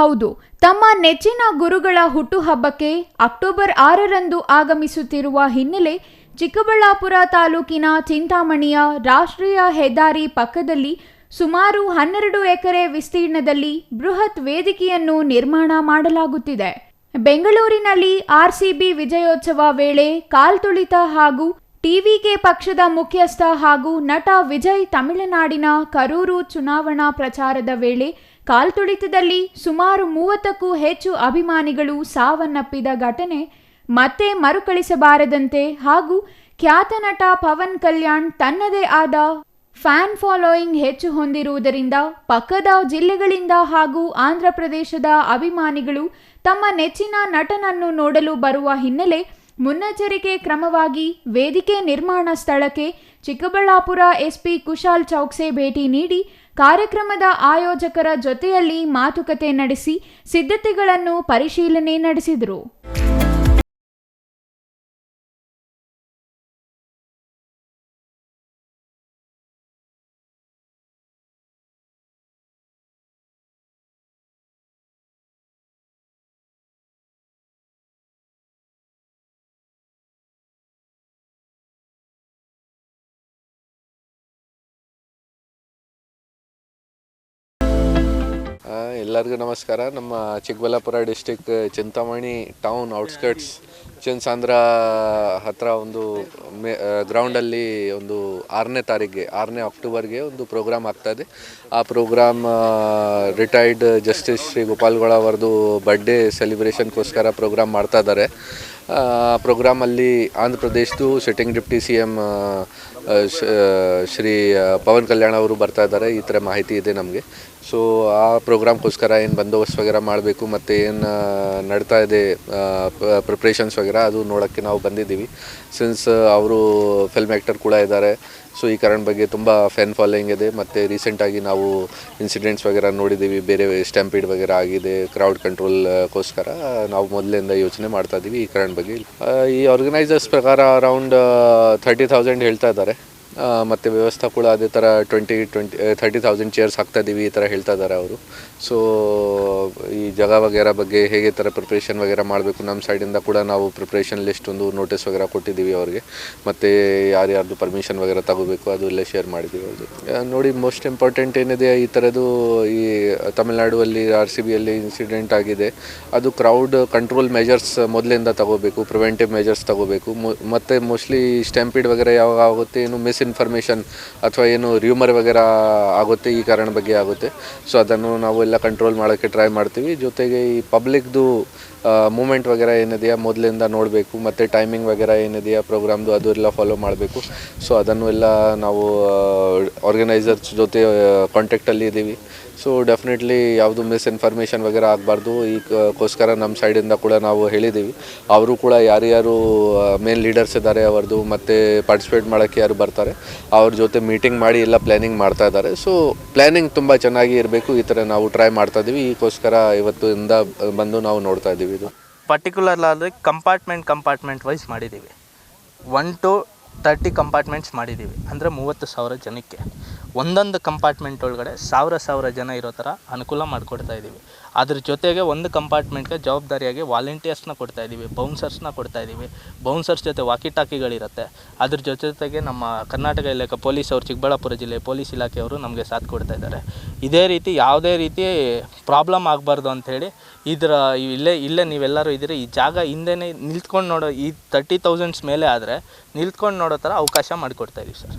ಹೌದು. ತಮ್ಮ ನೆಚ್ಚಿನ ಗುರುಗಳ ಹುಟ್ಟುಹಬ್ಬಕ್ಕೆ ಅಕ್ಟೋಬರ್ ಆರರಂದು ಆಗಮಿಸುತ್ತಿರುವ ಹಿನ್ನೆಲೆ ಚಿಕ್ಕಬಳ್ಳಾಪುರ ತಾಲೂಕಿನ ಚಿಂತಾಮಣಿಯ ರಾಷ್ಟ್ರೀಯ ಹೆದ್ದಾರಿ ಪಕ್ಕದಲ್ಲಿ ಸುಮಾರು ಹನ್ನೆರಡು ಎಕರೆ ವಿಸ್ತೀರ್ಣದಲ್ಲಿ ಬೃಹತ್ ವೇದಿಕೆಯನ್ನು ನಿರ್ಮಾಣ ಮಾಡಲಾಗುತ್ತಿದೆ. ಬೆಂಗಳೂರಿನಲ್ಲಿ ಆರ್ಸಿಬಿ ವಿಜಯೋತ್ಸವ ವೇಳೆ ಕಾಲ್ತುಳಿತ ಹಾಗೂ ಟಿವಿಕೆ ಪಕ್ಷದ ಮುಖ್ಯಸ್ಥ ಹಾಗೂ ನಟ ವಿಜಯ್ ತಮಿಳುನಾಡಿನ ಕರೂರು ಚುನಾವಣಾ ಪ್ರಚಾರದ ವೇಳೆ ಕಾಲ್ತುಳಿತದಲ್ಲಿ ಸುಮಾರು ಮೂವತ್ತಕ್ಕೂ ಹೆಚ್ಚು ಅಭಿಮಾನಿಗಳು ಸಾವನ್ನಪ್ಪಿದ ಘಟನೆ ಮತ್ತೆ ಮರುಕಳಿಸಬಾರದಂತೆ ಹಾಗೂ ಖ್ಯಾತ ನಟ ಪವನ್ ಕಲ್ಯಾಣ್ ತನ್ನದೇ ಆದ ಫ್ಯಾನ್ ಫಾಲೋಯಿಂಗ್ ಹೆಚ್ಚು ಹೊಂದಿರುವುದರಿಂದ ಪಕ್ಕದ ಜಿಲ್ಲೆಗಳಿಂದ ಹಾಗೂ ಆಂಧ್ರ ಪ್ರದೇಶದ ಅಭಿಮಾನಿಗಳು ತಮ್ಮ ನೆಚ್ಚಿನ ನಟನನ್ನು ನೋಡಲು ಬರುವ ಹಿನ್ನೆಲೆ ಮುನ್ನೆಚ್ಚರಿಕೆ ಕ್ರಮವಾಗಿ ವೇದಿಕೆ ನಿರ್ಮಾಣ ಸ್ಥಳಕ್ಕೆ ಚಿಕ್ಕಬಳ್ಳಾಪುರ ಎಸ್ಪಿ ಕುಶಾಲ್ ಚೌಕ್ಸೆ ಭೇಟಿ ನೀಡಿ ಕಾರ್ಯಕ್ರಮದ ಆಯೋಜಕರ ಜೊತೆಯಲ್ಲಿ ಮಾತುಕತೆ ನಡೆಸಿ ಸಿದ್ಧತೆಗಳನ್ನು ಪರಿಶೀಲನೆ ನಡೆಸಿದರು. ಎಲ್ಲರಿಗೂ ನಮಸ್ಕಾರ. ನಮ್ಮ Chikkaballapura district Chintamani town outskirts Chinsandra ಹತ್ರ ಒಂದು ಮೇ ಗ್ರೌಂಡಲ್ಲಿ ಒಂದು ಆರನೇ ತಾರೀಕಿಗೆ ಆರನೇ ಅಕ್ಟೋಬರ್ಗೆ ಒಂದು ಪ್ರೋಗ್ರಾಮ್ ಆಗ್ತಾಯಿದೆ ಆ program retired justice Shri Gopal Gowda ಅವರದು ಬರ್ಡೇ ಸೆಲೆಬ್ರೇಷನ್ಗೋಸ್ಕರ ಪ್ರೋಗ್ರಾಮ್ ಮಾಡ್ತಾ ಇದ್ದಾರೆ. ಪ್ರೋಗ್ರಾಮಲ್ಲಿ Andhra ಪ್ರದೇಶದ್ದು sitting deputy C M Shri Pawan Kalyan ಅವರು ಬರ್ತಾ ಇದ್ದಾರೆ. ಈ ಥರ ಮಾಹಿತಿ ಇದೆ ನಮಗೆ. ಸೊ ಆ ಪ್ರೋಗ್ರಾಮ್ಗೋಸ್ಕರ ಏನು ಬಂದೋಬಸ್ತ್ ವಗರ ಮಾಡಬೇಕು ಮತ್ತು ಏನು ನಡ್ತಾ ಇದೆ ಪ್ರಿಪ್ರೇಷನ್ಸ್ ವಗೇರ ಅದು ನೋಡೋಕ್ಕೆ ನಾವು ಬಂದಿದ್ದೀವಿ. ಸಿನ್ಸ್ ಅವರು ಫಿಲ್ಮ್ ಆ್ಯಕ್ಟರ್ ಕೂಡ ಇದ್ದಾರೆ. ಸೊ ಈ ಕಾರಣ ಬಗ್ಗೆ ತುಂಬ ಫ್ಯಾನ್ ಫಾಲೋಯಿಂಗ್ ಇದೆ. ಮತ್ತು ರೀಸೆಂಟಾಗಿ ನಾವು ಇನ್ಸಿಡೆಂಟ್ಸ್ ವಗೇರ ನೋಡಿದ್ದೀವಿ. ಬೇರೆ ಸ್ಟ್ಯಾಂಪೀಡ್ ವಗೇರ ಆಗಿದೆ. ಕ್ರೌಡ್ ಕಂಟ್ರೋಲ್ಗೋಸ್ಕರ ನಾವು ಮೊದಲಿಂದ ಯೋಚನೆ ಮಾಡ್ತಾ ಇದ್ದೀವಿ ಈ ಕಾರಣ ಬಗ್ಗೆ. ಈ ಆರ್ಗನೈಸರ್ಸ್ ಪ್ರಕಾರ ಅರೌಂಡ್ ಥರ್ಟಿ ತೌಸಂಡ್ ಹೇಳ್ತಾ ಇದ್ದಾರೆ. ಮತ್ತು ವ್ಯವಸ್ಥೆ ಕೂಡ ಅದೇ ಥರ twenty twenty thirty thousand chairs ಹಾಕ್ತಾ ಇದ್ದೀವಿ ಈ ಥರ ಹೇಳ್ತಾ ಇದ್ದಾರೆ ಅವರು. ಸೊ ಈ ಜಾಗ ವಗೇರ ಬಗ್ಗೆ ಹೇಗೆ ಥರ ಪ್ರಿಪ್ರೇಷನ್ ವಗೇರ ಮಾಡಬೇಕು ನಮ್ಮ ಸೈಡಿಂದ ಕೂಡ ನಾವು ಪ್ರಿಪ್ರೇಷನ್ ಲಿಸ್ಟ್ ಒಂದು ನೋಟಿಸ್ ವಗೇರ ಕೊಟ್ಟಿದ್ದೀವಿ ಅವ್ರಿಗೆ. ಮತ್ತು ಯಾರ್ಯಾರ್ದು ಪರ್ಮಿಷನ್ ವಗೇರ ತಗೋಬೇಕು ಅದು ಎಲ್ಲ ಶೇರ್ ಮಾಡಿದ್ದೀವಿ ಅವ್ರದ್ದು ನೋಡಿ ಮೋಸ್ಟ್ ಇಂಪಾರ್ಟೆಂಟ್ ಏನಿದೆ ಈ ಥರದ್ದು ಈ ತಮಿಳ್ನಾಡುವಲ್ಲಿ ಆರ್ ಸಿ ಬಿಯಲ್ಲಿ ಇನ್ಸಿಡೆಂಟ್ ಆಗಿದೆ. ಅದು ಕ್ರೌಡ್ ಕಂಟ್ರೋಲ್ ಮೆಜರ್ಸ್ ಮೊದಲಿಂದ ತಗೋಬೇಕು ಪ್ರಿವೆಂಟಿವ್ ಮೆಜರ್ಸ್ ತಗೋಬೇಕು. ಮತ್ತು ಮೋಸ್ಟ್ಲಿ ಸ್ಟ್ಯಾಂಪೀಡ್ ವಗೇರೆ ಯಾವಾಗ ಆಗುತ್ತೆ ಏನು ಮಿಸ್ಇನ್ಫಾರ್ಮೇಷನ್ ಅಥವಾ ಏನು ರ್ಯೂಮರ್ ವಗೇರ ಆಗುತ್ತೆ, ಈ ಕಾರಣ ಬಗ್ಗೆ ಆಗುತ್ತೆ. ಸೊ ಅದನ್ನು ನಾವು ಎಲ್ಲ ಕಂಟ್ರೋಲ್ ಮಾಡೋಕ್ಕೆ ಟ್ರೈ ಮಾಡ್ತೀವಿ. ಜೊತೆಗೆ ಈ ಪಬ್ಲಿಕ್ದು ಮೂಮೆಂಟ್ ವಗೇರ ಏನಿದೆಯಾ, ಮೊದಲಿಂದ ನೋಡಬೇಕು, ಮತ್ತು ಟೈಮಿಂಗ್ ವಗೇರ ಏನಿದೆಯಾ ಪ್ರೋಗ್ರಾಮ್ದು ಅದು ಎಲ್ಲ ಫಾಲೋ ಮಾಡಬೇಕು. ಸೊ ಅದನ್ನು ಎಲ್ಲ ನಾವು ಆರ್ಗನೈಸರ್ಸ್ ಜೊತೆ ಕಾಂಟ್ಯಾಕ್ಟಲ್ಲಿ ಇದ್ದೀವಿ. ಸೊ ಡೆಫಿನೆಟ್ಲಿ ಯಾವುದು ಮಿಸ್ಇನ್ಫಾರ್ಮೇಷನ್ ವಗೇರ ಆಗಬಾರ್ದು. ಈಗೋಸ್ಕರ ನಮ್ಮ ಸೈಡಿಂದ ಕೂಡ ನಾವು ಹೇಳಿದ್ದೀವಿ ಅವರು ಕೂಡ ಯಾರ್ಯಾರು ಮೇನ್ ಲೀಡರ್ಸ್ ಇದ್ದಾರೆ ಅವ್ರದ್ದು ಮತ್ತು ಪಾರ್ಟಿಸಿಪೇಟ್ ಮಾಡೋಕ್ಕೆ ಯಾರು ಬರ್ತಾರೆ, ಅವ್ರ ಜೊತೆ ಮೀಟಿಂಗ್ ಮಾಡಿ ಎಲ್ಲ ಪ್ಲ್ಯಾನಿಂಗ್ ಮಾಡ್ತಾ ಇದ್ದಾರೆ. ಸೊ ಪ್ಲ್ಯಾನಿಂಗ್ ತುಂಬ ಚೆನ್ನಾಗಿ ಇರಬೇಕು. ಈ ಥರ ನಾವು ಟ್ರೈ ಮಾಡ್ತಾ ಇದ್ದೀವಿ ಈಗೋಸ್ಕರ ಇವತ್ತಿಂದ ಬಂದು ನಾವು ನೋಡ್ತಾ ಇದ್ದೀವಿ ಇದು. ಪರ್ಟಿಕ್ಯುಲರ್ ಆದರೆ ಕಂಪಾರ್ಟ್ಮೆಂಟ್ ಕಂಪಾರ್ಟ್ಮೆಂಟ್ ವೈಸ್ ಮಾಡಿದ್ದೀವಿ ಒನ್ ಟು ತರ್ಟಿ ಕಂಪಾರ್ಟ್ಮೆಂಟ್ಸ್ ಮಾಡಿದ್ದೀವಿ ಅಂದರೆ ಮೂವತ್ತು ಸಾವಿರ ಜನಕ್ಕೆ. ಒಂದೊಂದು ಕಂಪಾರ್ಟ್ಮೆಂಟ್ ಒಳಗಡೆ ಸಾವಿರ ಸಾವಿರ ಜನ ಇರೋ ಥರ ಅನುಕೂಲ ಮಾಡಿಕೊಡ್ತಾ ಇದ್ದೀವಿ. ಅದ್ರ ಜೊತೆಗೆ ಒಂದು ಕಂಪಾರ್ಟ್ಮೆಂಟ್ಗೆ ಜವಾಬ್ದಾರಿಯಾಗಿ ವಾಲಂಟಿಯರ್ಸ್ನ ಕೊಡ್ತಾ ಇದ್ದೀವಿ ಬೌನ್ಸರ್ಸ್ನ ಕೊಡ್ತಾ ಇದ್ದೀವಿ. ಬೌನ್ಸರ್ಸ್ ಜೊತೆ ವಾಕಿ ಟಾಕಿಗಳಿರುತ್ತೆ ಅದ್ರ ಜೊತೆ ಜೊತೆಗೆ ನಮ್ಮ ಕರ್ನಾಟಕ ಇಲಾಖೆ ಪೊಲೀಸ್ ಅವರು ಚಿಕ್ಕಬಳ್ಳಾಪುರ ಜಿಲ್ಲೆ ಪೊಲೀಸ್ ಇಲಾಖೆಯವರು ನಮಗೆ ಸಾಥ್ ಕೊಡ್ತಾ ಇದ್ದಾರೆ. ಇದೇ ರೀತಿ ಯಾವುದೇ ರೀತಿ ಪ್ರಾಬ್ಲಮ್ ಆಗಬಾರ್ದು ಅಂಥೇಳಿ ಇದರ ಇಲ್ಲೇ ಇಲ್ಲೇ ನೀವೆಲ್ಲರೂ ಇದ್ದೀರಿ, ಈ ಜಾಗ ಹಿಂದೆನೇ ನಿಲ್ತ್ಕೊಂಡು ನೋಡೋ ಈ ತರ್ಟಿ ತೌಸಂಡ್ಸ್ ಮೇಲೆ ಆದರೆ ನಿಲ್ತ್ಕೊಂಡು ನೋಡೋ ಥರ ಅವಕಾಶ ಮಾಡಿಕೊಡ್ತಾ ಇದ್ದೀವಿ sir.